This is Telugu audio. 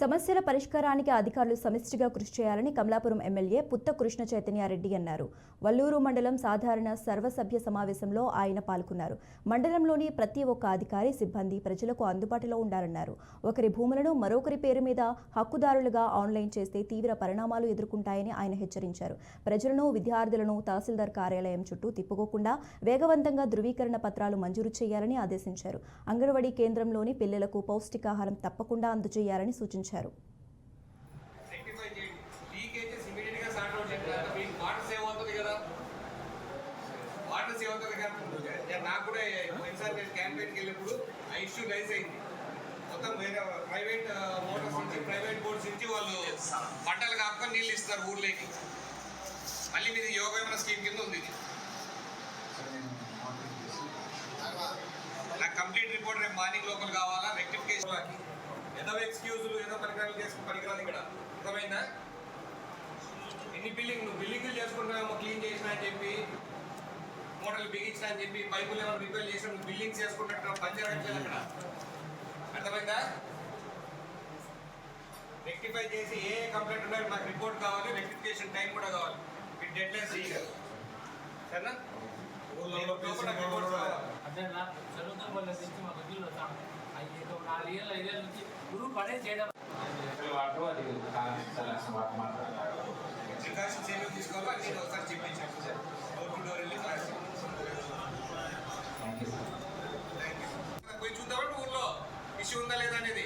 సమస్యల పరిష్కారానికి అధికారులు సమిష్టిగా కృషి చేయాలని కమలాపురం ఎమ్మెల్యే పుత్త కృష్ణ చైతన్యారెడ్డి అన్నారు. వల్లూరు మండలం సాధారణ సర్వసభ్య సమావేశంలో ఆయన పాల్గొన్నారు. మండలంలోని ప్రతి ఒక్క అధికారి సిబ్బంది ప్రజలకు అందుబాటులో ఉండాలన్నారు. ఒకరి భూములను మరొకరి పేరు మీద హక్కుదారులుగా ఆన్లైన్ చేస్తే తీవ్ర పరిణామాలు ఎదుర్కొంటాయని ఆయన హెచ్చరించారు. ప్రజలను విద్యార్థులను తహసీల్దార్ కార్యాలయం చుట్టూ తిప్పుకోకుండా వేగవంతంగా ధృవీకరణ పత్రాలు మంజూరు చేయాలని ఆదేశించారు. అంగన్వాడీ కేంద్రంలోని పిల్లలకు పౌష్టికాహారం తప్పకుండా అందజేయాలని సూచించారు. రెక్టిఫై చేయండి లీకేజెస్ ఇమీడియట్గా సార్ట్ వాటర్ సేవ్ అవుతుంది కదా వాటర్ సేవ్ అవుతుంది కదా నాకు కూడా ఒకసారి నేను క్యాంపెయిన్కి వెళ్ళినప్పుడు ఆ ఇష్యూ రైజ్ అయింది మొత్తం వేరే ప్రైవేట్ మోటార్స్ నుంచి ప్రైవేట్ బోర్డ్స్ నుంచి వాళ్ళు పంటలు కాపుకొని నీళ్ళు ఇస్తారు ఊర్లోకి మళ్ళీ మీది ఏమైనా స్కీమ్ కింద ఉంది ఇది నాకు కంప్లీట్ రిపోర్ట్ రేపు మార్నింగ్ లోపల కావాలా? రెక్టిఫికేషన్ ఏదో పరికరాలు చేసుకుని పరికరాలు ఇక్కడ అర్థమైందా? ఎన్ని బిల్డింగ్ నువ్వు బిల్డింగ్లు చేసుకుంటున్నామో క్లీన్ చేసిన అని చెప్పి మోటార్లు బిగించిన అని చెప్పి పైపులు ఏమైనా రిపేర్ చేసిన నువ్వు బిల్డింగ్స్ చేసుకుంటున్నా పంచర్ పెట్టలేదు అక్కడ. అర్థమైందా? రెక్టిఫై చేసి ఏ కంప్లైంట్ ఉన్నాయో మాకు రిపోర్ట్ కావాలి రెక్టిఫికేషన్ టైం కూడా కావాలి. మీరు డెడ్ లైన్స్ ఇయ్యాలి సరేనా నా చదువుతున్న వాళ్ళ నుంచి మా బదిలీలు వస్తాం ఐదు నాలుగేళ్ళు ఐదేళ్ళ నుంచి గురువు పనే చేయడం వాటర్ అది ప్రికాషన్స్ ఏమేమి తీసుకోవాలో నేను ఒకసారి చెప్పించాను సార్ డోర్ టు డోర్ వెళ్ళి క్లాస్ పోయి చూద్దామంటే ఊర్లో ఇష్యూ ఉందా లేదా అనేది?